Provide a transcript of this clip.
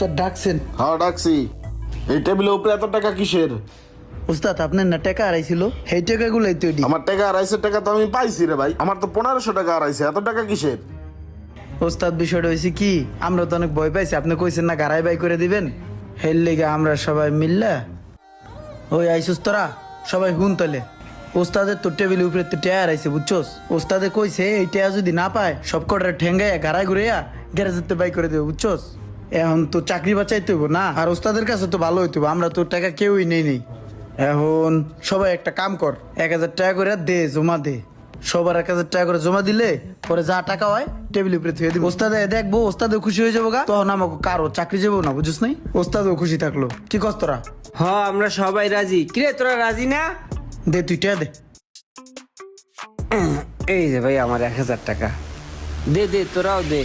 তো ডাকছেন। হ্যাঁ ডাকছি। এই টেবিলের উপরে এত টাকা কিসের? উস্তাদ আপনার না টাকা হারাইছিল? সেই টাকাগুলোই তো এডি। আমার টাকা আড়াইশো টাকা তো আমি পাইছি রে ভাই। আমার তো পনেরোশো টাকা আড়াইছে এত টাকা কিসের? ওস্তাদ বিষয়টা হয়েছে কি আমরা তো অনেক ভয় পাইছি। আপনি কইছেন না গাড়াই বাই করে দিবেন? হের লেগে আমরা সবাই মিললা। ওই আইসুস তোরা সবাই হুন তলে। ওস্তাদের তো টেবিলের উপরে তো টেয়ার আইছে বুঝছোস? ওস্তাদে কইছে এই টেয়া যদি না পায় সব কটার ঠেঙ্গাইয়া গাড়াই ঘুরাইয়া গ্যারেজেতে বাই করে দেবে বুঝছোস? এখন তো চাকরি বাঁচাইতে হইব না আর ওস্তাদের কাছে তো ভালো হইতে হইব। আমরা তো টাকা কেউই নেই নেই। এখন সবাই একটা কাম কর এক হাজার টাকা করে দে জমা দে। সবার এক হাজার টাকা করে জমা দিলে পরে যা টাকা হয় টেবিলের উপরে থুয়ে দিব। ওস্তাদে দেখব ওস্তাদেও খুশি হয়ে যাব গা। তখন আমাকে কারও চাকরি যাব না বুঝিস নাই? ওস্তাদেও খুশি থাকল। কি কস তোরা? হ আমরা সবাই রাজি। কিরে তোরা রাজি না? দে তুই টাকা দে। এই যে ভাই আমার এক হাজার টাকা। দে দে তোরাও দে।